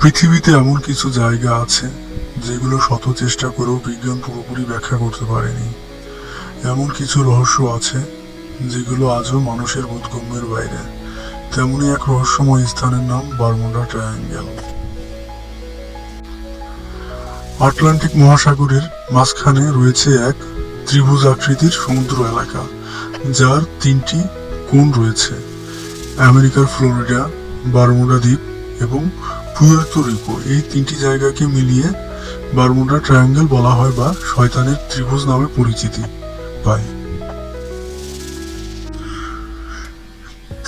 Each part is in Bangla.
পৃথিবীতে এমন কিছু জায়গা আছে যেগুলো শত চেষ্টা করেও বিজ্ঞান পুরোপুরি ব্যাখ্যা করতে পারেনি। এমন কিছু রহস্য আছে যেগুলো আজও মানুষের বোধগম্যের বাইরে। তেমনই এক রহস্যময় স্থানের নাম বারমুডা ট্রায়াঙ্গেল। আটলান্টিক মহাসাগরের মাঝখানে রয়েছে এক ত্রিভুজ আকৃতির সমুদ্র এলাকা, যার তিনটি কোণ রয়েছে। আমেরিকার ফ্লোরিডা, বারমুডা দ্বীপ এবং পুয়ের্তো রিকো, এই তিনটি জায়গাকে মিলিয়ে বারমুডা ট্রায়াঙ্গেল বলা হয় বা শয়তানের ত্রিভুজ নামে পরিচিতি। পায়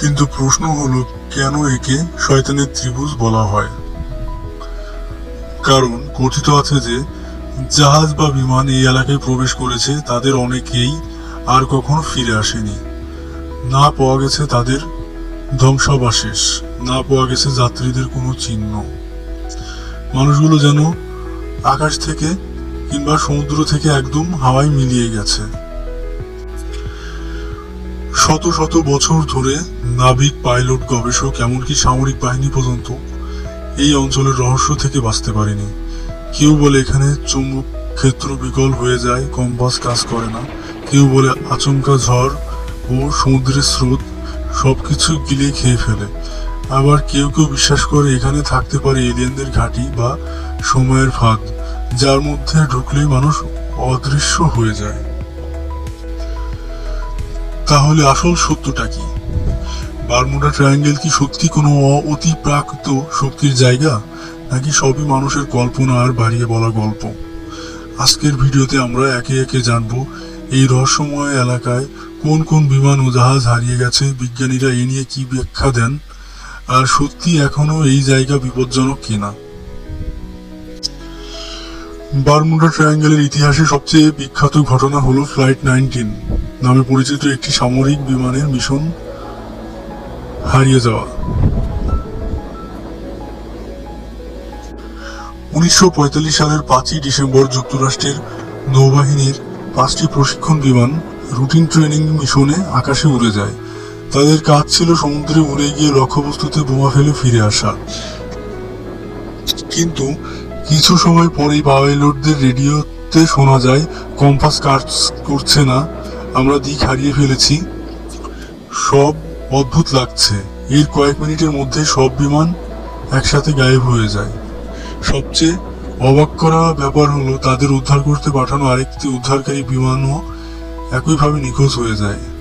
কিন্তু প্রশ্ন হলো, কেন একে শয়তানের ত্রিভুজ বলা হয়? কারণ কথিত আছে যে, জাহাজ বা বিমান এই এলাকায় প্রবেশ করেছে, তাদের অনেকেই আর কখনো ফিরে আসেনি। না পাওয়া গেছে তাদের ধ্বংসাবশেষ। না পাওয়া গেছে যাত্রীদের কোনো চিহ্ন। মানুষগুলো যেন আকাশ থেকে কিংবা সমুদ্র থেকে একদম হাওয়ায় মিলিয়ে গেছে। শত শত বছর ধরে নাবিক, পাইলট, গবেষক, এমনকি সামরিক বাহিনী পর্যন্ত এই অঞ্চলের রহস্য থেকে বাঁচতে পারেনি। কেউ বলে এখানে চুম্বক ক্ষেত্র বিকল হয়ে যায় কম্পাস কাজ করে না। কেউ বলে আচমকা ঝড় ও সমুদ্রের স্রোত সবকিছু গিলে খেয়ে ফেলে। আবার কেউ কেউ বিশ্বাস করে এখানে থাকতে পারে এলিয়েনদের ঘাঁটি বা সময়ের ফাঁদ, যার মধ্যে ঢুকলেই মানুষ অদৃশ্য হয়ে যায়। তাহলে আসল সত্যটা কি? বারমুডা ট্রায়াঙ্গেল কি সত্যি কোনো অতিপ্রাকৃত শক্তির জায়গা? নাকি সবই মানুষের কল্পনা আর বাড়িয়ে বলা গল্প? আজকের ভিডিওতে আমরা একে একে জানব এই রহস্যময় এলাকায় কোন কোন বিমান ও জাহাজ হারিয়ে গেছে, বিজ্ঞানীরা এ নিয়ে কি ব্যাখ্যা দেন আর সত্যি এখনও এই জায়গা বিপজ্জনক কিনা? বারমুডা ট্রায়াঙ্গেলের ইতিহাসে সবচেয়ে বিখ্যাত ঘটনা হলো ফ্লাইট নাইনটিন, নামে পরিচিত একটি সামরিক বিমানের মিশন হারিয়ে যাওয়া। উনিশশো পঁয়তাল্লিশ সালের পাঁচই ডিসেম্বর যুক্তরাষ্ট্রের নৌবাহিনীর পাঁচটি প্রশিক্ষণ বিমান রুটিন ট্রেনিং মিশনে আকাশে উড়ে যায়। তাদের কাজ ছিল সমুদ্রে উড়ে গিয়ে লক্ষ্যবস্তুতে বোমা ফেলে ফিরে আসা। কিন্তু কিছু সময় পরেই পাইলটদের রেডিওতে শোনা যায়, কম্পাস কাজ করছে না, আমরা দিক হারিয়ে ফেলেছি। সব অদ্ভুত লাগছে। এর কয়েক মিনিটের মধ্যে সব বিমান একসাথে গায়েব হয়ে যায়। সবচেয়ে অবাক করা ব্যাপার হলো, তাদের উদ্ধার করতে পাঠানো আরেকটি উদ্ধারকারী বিমানও একইভাবে নিখোঁজ হয়ে যায়।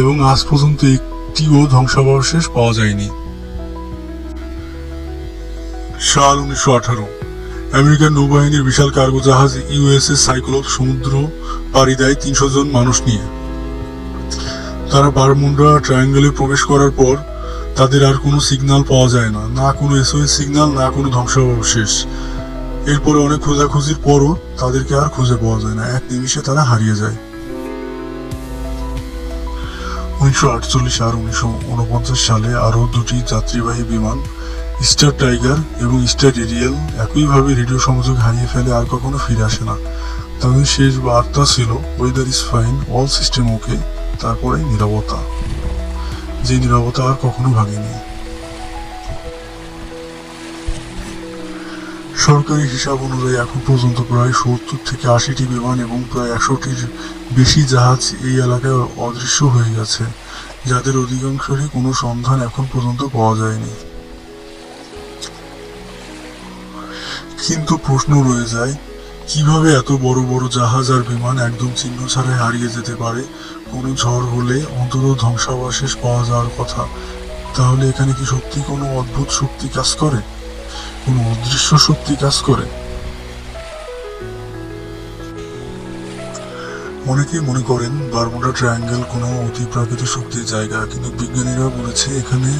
এবং আজ পর্যন্ত একটিও ধ্বংসাবশেষ পাওয়া যায়নি। সাল উনিশশো আঠারো আমেরিকান নৌবাহিনীর বিশাল কার্গো জাহাজ ইউএসএস সাইক্লোপ সমুদ্র পাড়ি দেয় তিনশো জন মানুষ নিয়ে। তারা বারমুন্ডা ট্রায়াঙ্গেলে প্রবেশ করার পর তাদের আর কোনো সিগন্যাল পাওয়া যায় না না কোনো এসওএস সিগন্যাল না কোনো ধ্বংসাবশেষ। এরপরে অনেক খোঁজাখুঁজির পরও তাদেরকে আর খুঁজে পাওয়া যায় না, এক নিমিষে তারা হারিয়ে যায়। উনিশশো আটচল্লিশ আর উনিশশো উনপঞ্চাশ সালে আরও দুটি যাত্রীবাহী বিমান, স্টার টাইগার এবং স্টার এরিয়াল, একইভাবে রেডিও সংযোগ হারিয়ে ফেলে আর কখনো ফিরে আসে না। তাদের শেষ বার্তা ছিল weather is fine all system okay তারপরে নিরবতা। যে নিরাপত্তা আর কখনো ভাঙেনি। সরকারি হিসাব অনুযায়ী এখন পর্যন্ত প্রায় সত্তর থেকে আশিটি বিমান এবং প্রায় একশোটির বেশি জাহাজ এই এলাকায় অদৃশ্য হয়ে গেছে, যাদের অধিকাংশেরই কোনো সন্ধান এখন পর্যন্ত পাওয়া যায়নি। কিন্তু প্রশ্ন রয়ে যায়, কীভাবে এত বড় বড় জাহাজ আর বিমান একদম চিহ্ন ছাড়াই হারিয়ে যেতে পারে? কোনো ঝড় হলে অন্তত ধ্বংসাবশেষ পাওয়া যাওয়ার কথা। তাহলে এখানে কি সত্যি কোনো অদ্ভুত শক্তি কাজ করে? কোনো অদৃশ্য শক্তি কাজ করে। অনেকেই মনে করেন বারমুডা ট্রায়াঙ্গেল কোনো অতি প্রাকৃতিক শক্তির জায়গা, কিন্তু বিজ্ঞানীরা বলেছে এখানে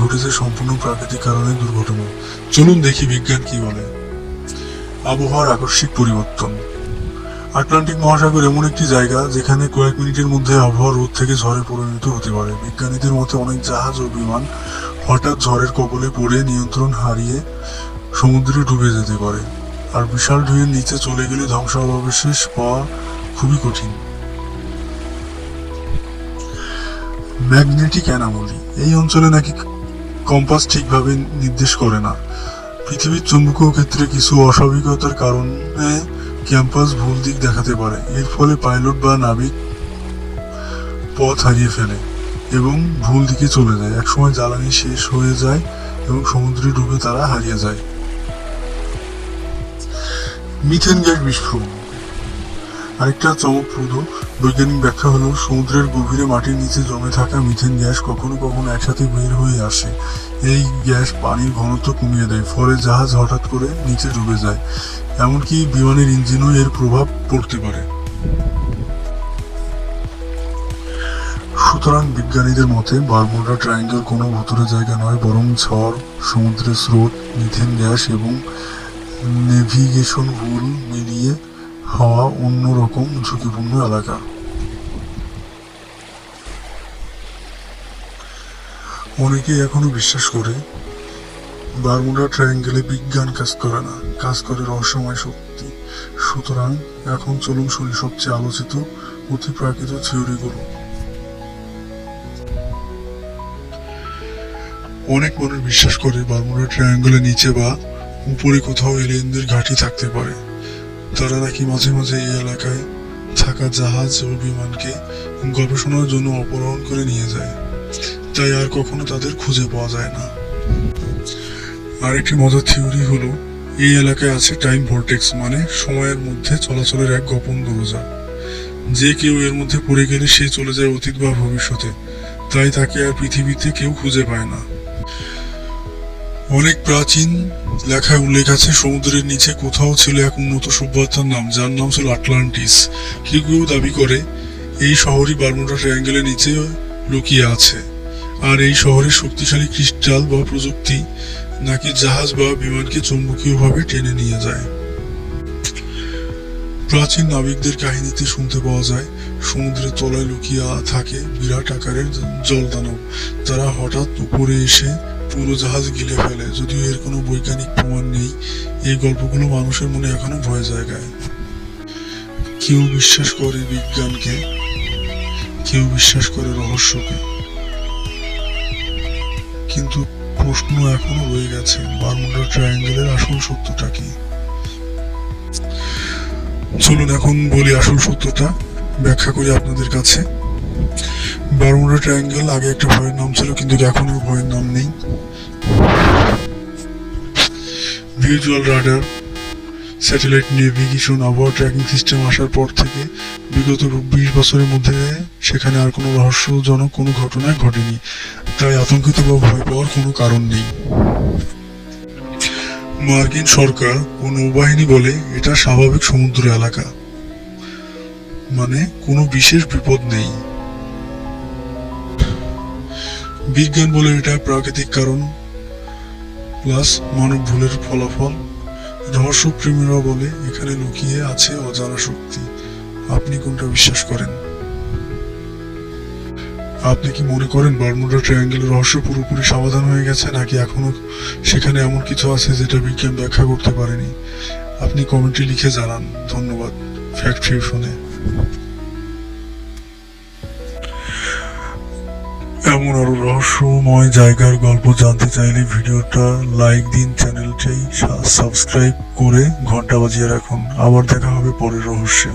ঘটেছে সম্পূর্ণ প্রাকৃতিক কারণে দুর্ঘটনা। চলুন দেখি বিজ্ঞান কি বলে। আবহাওয়ার আকস্মিক পরিবর্তন। আটলান্টিক মহাসাগর এমন একটি জায়গা যেখানে কয়েক মিনিটের মধ্যে আবহাওয়া রোদ থেকে ঝড়ে পরিণত হতে পারে। বিজ্ঞানীদের মতে অনেক জাহাজ ও বিমান হঠাৎ ঝড়ের কবলে পড়ে নিয়ন্ত্রণ হারিয়ে সমুদ্রে ডুবে যেতে পারে। আর বিশাল ঢুয়ের নিচে চলে গেলে ধ্বংসাবশেষ পাওয়া খুবই কঠিন। Magnetic anomaly. এই অঞ্চলে নাকি কম্পাস ঠিকভাবে নির্দেশ করে না। পৃথিবীর চুম্বকীয় ক্ষেত্রে কিছু অস্বাভাবিকতার কারণে ক্যাম্পাস ভুল দিক দেখাতে পারে। এর ফলে পাইলট বা নাবিক পথ হারিয়ে ফেলে। এবং ভুল দিকে চলে যায়। একসময় জ্বালানি শেষ হয়ে যায় এবং সমুদ্রে ডুবে তারা হারিয়ে যায়। মিথেন গ্যাস বিস্ফোরণ। আরেকটা চমকপ্রদ বৈজ্ঞানিক ব্যাখ্যা হলো, সমুদ্রের গভীরে মাটির নিচে জমে থাকা মিথেন গ্যাস কখনো কখনো একসাথে বের হয়ে আসে। এই গ্যাস পানির ঘনত্ব কমিয়ে দেয়, ফলে জাহাজ হঠাৎ করে নিচে ডুবে যায়। এমনকি বিমানের ইঞ্জিনও এর প্রভাব পড়তে পারে। সুতরাং বিজ্ঞানীদের মতে, বারমুডা ট্রায়াঙ্গেল কোনো ভুতুরে জায়গা নয়, বরং ঝড়, সমুদ্রের স্রোত, মিথেন গ্যাস এবং নেভিগেশন ভুল মিলিয়ে হওয়া অন্যরকম ঝুঁকিপূর্ণ এলাকা। অনেকে এখনও বিশ্বাস করে, বারমুডা ট্রায়াঙ্গেলে বিজ্ঞান কাজ করে না, কাজ করে রহস্যময় শক্তি। সুতরাং এখন চলুন শুনি সবচেয়ে আলোচিত, অতিপ্রাকৃত থিওরিগুলো। অনেক মানুষ বিশ্বাস করে বারমুডা ট্রায়াঙ্গলের নিচে বা উপরে কোথাও এলিয়েনদের ঘাঁটি থাকতে পারে। তারা নাকি মাঝে মাঝে এই এলাকায় থাকা জাহাজ ও বিমানকে গবেষণার জন্য অপহরণ করে নিয়ে যায়। তাই আর কখনো তাদের খুঁজে পাওয়া যায় না। আরেকটি মজার থিওরি হলো, এই এলাকায় আছে টাইম ভোর্টেক্স মানে সময়ের মধ্যে চলাচলের এক গোপন দরজা। যে কেউ এর মধ্যে পড়ে গেলে সে চলে যায় অতীত বা ভবিষ্যতে। তাই তাকে আর পৃথিবীতে কেউ খুঁজে পায় না। অনেক প্রাচীন লেখায় উল্লেখ আছে, সমুদ্রের নিচে কোথাও ছিল এক উন্নত সভ্যতার নাম, যার নাম ছিল আটলান্টিস। কেউ দাবি করে, এই শহরই বারমুডা ট্রায়াঙ্গেলের নিচে লুকিয়ে আছে। আর এই শহরের শক্তিশালী ক্রিস্টাল বা প্রযুক্তি নাকি জাহাজ বা বিমানকে চৌম্বকীয়ভাবে টেনে নিয়ে যায়। প্রাচীন নাবিকদের কাহিনীতে শুনতে পাওয়া যায়, সমুদ্রের তলায় লুকিয়ে থাকে বিরাট আকারের জলদানব। তারা হঠাৎ উপরে এসে পুরো জাহাজ গিলে ফেলে। যদিও এর কোনো বৈজ্ঞানিক প্রমাণ নেই, এই গল্পগুলো মানুষের মনে এখনও ভয় জায়গায় কেউ বিশ্বাস করে বিজ্ঞানকে, কেউ বিশ্বাস করে রহস্যকে। কিন্তু প্রশ্ন এখনও রয়ে গেছে, বারমুডা ট্রায়াঙ্গেলের আসল সত্যটা কি? চলুন এখন বলি আসল সত্যটা, ব্যাখ্যা করি আপনাদের কাছে। বারমুডা ট্রায়াঙ্গেল আগে একটা ভয়ের নাম ছিল, কিন্তু এখন আর ভয়ের নাম নেই। ভিজুয়াল রাডার স্যাটেলাইট নেভিগেশন আবহাওয়া ট্র্যাকিং সিস্টেম আসার পর থেকে বিগত বিশ বছরের মধ্যে সেখানে আর কোনো রহস্যজনক কোনো ঘটনা ঘটেনি। তাই আতঙ্কিত বা ভয় পাওয়ার কোনো কারণ নেই। মার্কিন সরকার ও নৌবাহিনী বলে, এটা স্বাভাবিক সমুদ্র এলাকা। মানে কোনো বিশেষ বিপদ নেই। বিজ্ঞান বলে এটা প্রাকৃতিক কারণ, প্লাস মানব ভুলের ফলাফল। রহস্যপ্রেমীরা বলে, এখানে লুকিয়ে আছে অজানা শক্তি। আপনি কোনটা বিশ্বাস করেন? আপনি কি মনে করেন বারমুডা ট্রায়াঙ্গেলের রহস্য পুরোপুরি সমাধান হয়ে গেছে, নাকি এখনও সেখানে এমন কিছু আছে যেটা বিজ্ঞান ব্যাখ্যা করতে পারেনি? আপনি কমেন্টে লিখে জানান। ধন্যবাদ। ফ্যাক্ট ফিউশনে। এমন আরও রহস্যময় জায়গার গল্প জানতে চাইলে ভিডিওটা লাইক দিন, চ্যানেলটাই সাবস্ক্রাইব করে ঘণ্টা বাজিয়ে রাখুন। আবার দেখা হবে পরের রহস্যে।